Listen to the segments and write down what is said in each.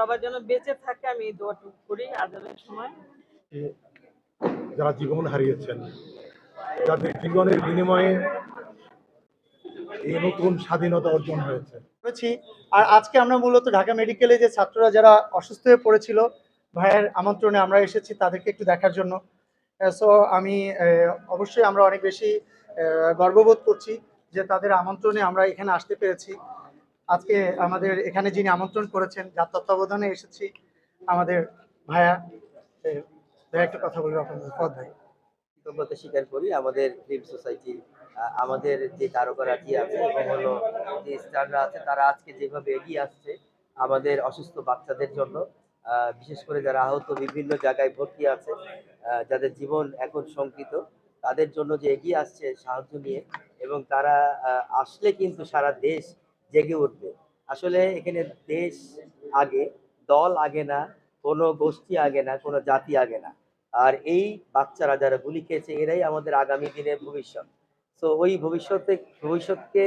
সবার যেন বেঁচে থাকে আমি এই দোয়াটুকু করি আজানের সময়। যারা জীবন হারিয়েছেন যাদের জীবনের বিনিময়ে এই নতুন স্বাধীনতা অর্জন হয়েছে। করেছি। আর আজকে আমরা মূলত ঢাকা মেডিকেলে যে ছাত্ররা যারা অসুস্থ হয়ে পড়েছিল ভাইয়ের আমন্ত্রণে আমরা এসেছি তাদেরকে একটু দেখার জন্য। সো আমি অবশ্যই আমরা অনেক বেশি গর্ববোধ করছি যে তাদের আমন্ত্রণে আমরা এখানে আসতে পেরেছি। আজকে আমাদের এখানে যিনি আমন্ত্রণ করেছেন, যার তত্ত্বাবধানে এসেছি, আমাদের ভাইয়া ভাইয়া একটা কথা বলব আপনাদের, পদ ভাই। স্বীকার করি, আমাদের ফিল্ম সোসাইটি আমাদের যে তারকারাজি আছে এবং হলো যে স্টাররা আছে, তারা আজকে যেভাবে এগিয়ে আসছে আমাদের অসুস্থ বাচ্চাদের জন্য বিশেষ করে যারা আহত বিভিন্ন জায়গায় ভর্তি আছে যাদের জীবন এখন শঙ্কিত, তাদের জন্য যে এগিয়ে আসছে সাহায্য নিয়ে এবং তারা আসলে কিন্তু সারা দেশ জেগে উঠবে। আসলে এখানে দেশ আগে, দল আগে না, কোনো গোষ্ঠী আগে না, কোনো জাতি আগে না। আর এই বাচ্চারা যারা গুলি খেয়েছে, এরাই আমাদের আগামী দিনের ভবিষ্যৎ। তো ওই ভবিষ্যতে, ভবিষ্যৎকে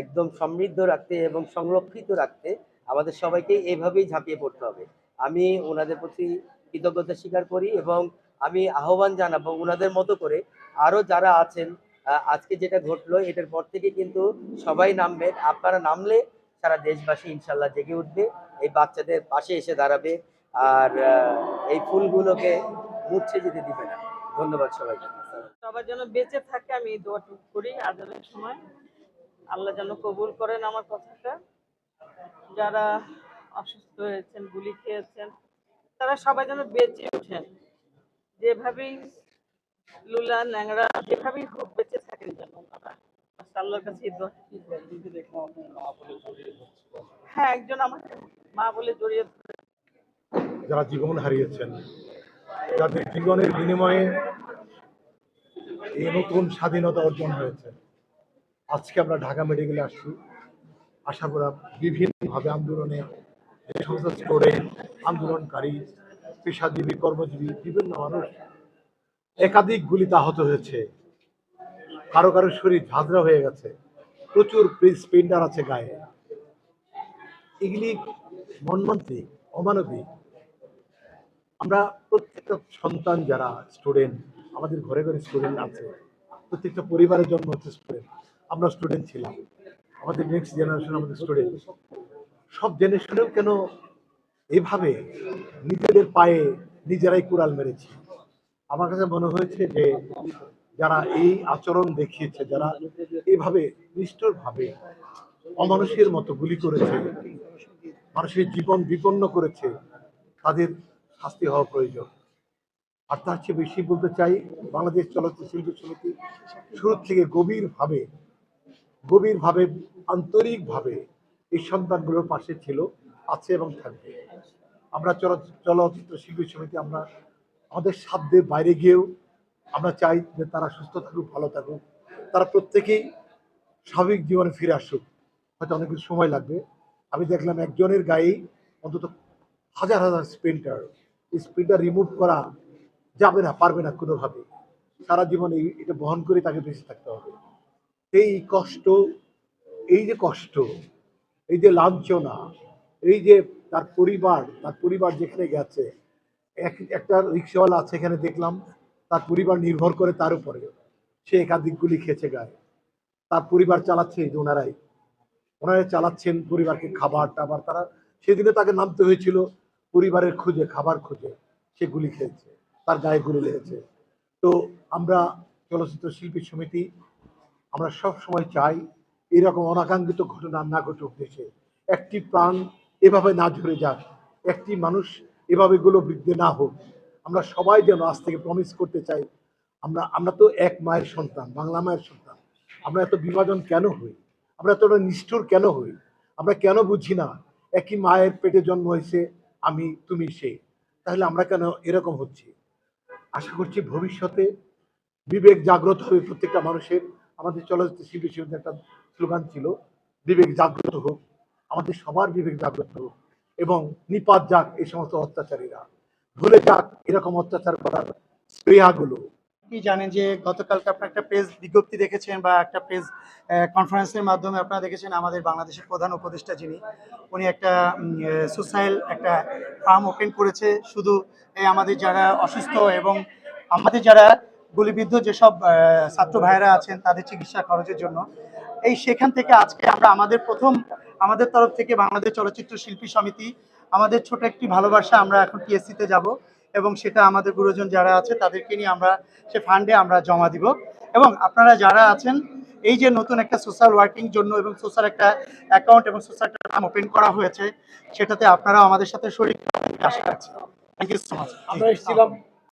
একদম সমৃদ্ধ রাখতে এবং সংরক্ষিত রাখতে আমাদের সবাইকে এভাবেই ঝাঁপিয়ে পড়তে হবে। আমি ওনাদের প্রতি কৃতজ্ঞতা স্বীকার করি এবং আমি আহ্বান জানাব ওনাদের মতো করে আরও যারা আছেন আজকে যেটা ঘটলো, এটার পর থেকে কিন্তু সবাই নামবেন আপনারা নামলে সারা দেশবাসী ইনশাল্লাহ জেগে উঠবে, এই বাচ্চাদের পাশে এসে দাঁড়াবে, আর এই ফুলগুলোকে মুছে যেতে দিবে না। ধন্যবাদ সবাইকে। সবার যেন বেঁচে থাকে, আমি এই দোয়াটুকু করি আজানের সময়। আল্লাহ যেন কবুল করেন আমার কথাটা। যারা অসুস্থ হয়েছেন, গুলি খেয়েছেন, তারা সবাই যেন বেঁচে ওঠেন। যেভাবেই লুলা, ন্যাংরা, যেভাবেই হোক বেঁচে থাকেন যেন ওনারা বাস হ্যাঁ যারা জীবন হারিয়েছেন, যাদের জীবনের বিনিময়ে এই নতুন স্বাধীনতা অর্জন হয়েছে, আজকে আমরা ঢাকা মেডিকেলে আসছি। আশা করা বিভিন্নভাবে আন্দোলনে যে সমস্ত আন্দোলনকারী, পেশাজীবী, কর্মজীবী, বিভিন্ন মানুষ একাধিক গুলিতে আহত হয়েছে। কারও কারও শরীর ঝাঁঝরা হয়ে গেছে। প্রচুর স্পেন্ডার আছে গায়ে। এগুলি মর্মান্তিক অমানবিক। আমরা প্রত্যেকটা সন্তান যারা স্টুডেন্ট আমাদের ঘরে ঘরে স্টুডেন্ট আছে, প্রত্যেকটা পরিবারের জন্ম হচ্ছে স্টুডেন্ট আমরা স্টুডেন্ট ছিলাম। আমাদের নেক্সট জেনারেশন আমাদের স্টুডেন্ট সব জেনারেশনেও কেন এভাবে নিজেদের পায়ে নিজেরাই কুড়াল মেরেছি? আমার কাছে মনে হয়েছে যে যারা এই আচরণ দেখিয়েছে, যারা এইভাবে নিষ্ঠুরভাবে অমানুষের মতো গুলি করেছে, মানুষের জীবন বিপন্ন করেছে, তাদের শাস্তি হওয়া প্রয়োজন। আর তার চেয়ে বেশি বলতে চাই, বাংলাদেশ চলচ্চিত্র শিল্পী সমিতি শুরু থেকে গভীরভাবে গভীরভাবে, আন্তরিকভাবে এই সন্তানগুলোর পাশে ছিল, আছে এবং থাকবে। আমরা চল- চলচ্চিত্র শিল্পী সমিতি, আমরা আমাদের সাধ্যের বাইরে গিয়েও আমরা চাই যে তারা সুস্থ থাকুক, ভালো থাকুক। তারা প্রত্যেকেই স্বাভাবিক জীবনে ফিরে আসুক। হয়তো অনেক সময় লাগবে। আমি দেখলাম একজনের গায়েই অন্তত হাজার হাজার স্প্রিন্টার এই স্প্রিন্টার রিমুভ করা যাবে না, পারবে না কোনোভাবে। সারা জীবন এটা বহন করে তাকে বেঁচে থাকতে হবে। এই কষ্ট, এই যে কষ্ট, এই যে লাঞ্ছনা, এই যে তার পরিবার তার পরিবার যেখানে গেছে, এক একটা রিক্সাওয়ালা আছে, এখানে দেখলাম তার পরিবার নির্ভর করে তার উপরে। সে একাধিক গুলি খেয়েছে গায়ে। তার পরিবার চালাচ্ছে এই ওনারাই। ওনারা চালাচ্ছেন পরিবারকে খাবার টাবার তারা সেদিনে তাকে নামতে হয়েছিল পরিবারের খুঁজে, খাবার খুঁজে। সে গুলি খেয়েছে, তার গায়ে গুলি লেগেছে। তো আমরা চলচ্চিত্র শিল্পী সমিতি, আমরা সব সময় চাই এরকম অনাকাঙ্ক্ষিত ঘটনা না ঘটুক দেশে। একটি প্রাণ এভাবে না ঝরে যাক। একটি মানুষ এভাবে গুলো বৃদ্ধি না হোক। আমরা সবাই যেন আজ থেকে প্রমিস করতে চাই, আমরা আমরা তো এক মায়ের সন্তান, বাংলা মায়ের সন্তান। আমরা এত বিভাজন কেন হই? আমরা এতটা নিষ্ঠুর কেন হই? আমরা কেন বুঝি না, একই মায়ের পেটে জন্ম হয়েছে, আমি, তুমি, সে? তাহলে আমরা কেন এরকম হচ্ছি? আশা করছি ভবিষ্যতে বিবেক জাগ্রত হবে প্রত্যেকটা মানুষের। আমাদের চলচ্চিত্র শিল্পী সমিতির একটা স্লোগান ছিল, বিবেক জাগ্রত হোক। আমাদের সবার বিবেক জাগ্রত হোক। এবং নিপাত যাক এই সমস্ত অত্যাচারীরা। ভুলে যাক এরকম অত্যাচার করার স্পৃহাগুলো। অনেকেই জানেন যে গতকালকে আপনার একটা প্রেস বিজ্ঞপ্তি দেখেছেন বা একটা প্রেস কনফারেন্সের মাধ্যমে আপনারা দেখেছেন আমাদের বাংলাদেশের প্রধান উপদেষ্টা যিনি, উনি একটা সোসাইল একটা ফার্ম ওপেন করেছে। শুধু এই আমাদের যারা অসুস্থ এবং আমাদের যারা গুলিবিদ্ধ যেসব ছাত্র ভাইয়েরা আছেন তাদের চিকিৎসা খরচের জন্য, এই সেখান থেকে আজকে আমরা আমাদের প্রথম আমাদের তরফ থেকে বাংলাদেশ চলচ্চিত্র শিল্পী সমিতি, আমাদের ছোট একটি ভালোবাসা আমরা এখন টিএসসিতে যাব এবং সেটা আমাদের গুরুজন যারা আছে তাদেরকে নিয়ে আমরা সে ফান্ডে আমরা জমা দিব। এবং আপনারা যারা আছেন, এই যে নতুন একটা সোশ্যাল ওয়ার্কিং জন্য এবং সোশ্যাল একটা অ্যাকাউন্ট এবং সোশ্যাল একটা ফার্ম ওপেন করা হয়েছে, সেটাতে আপনারা আমাদের সাথে শরীর আশা রাখছি থ্যাংক ইউ সো মাচ আমরা এসেছিলাম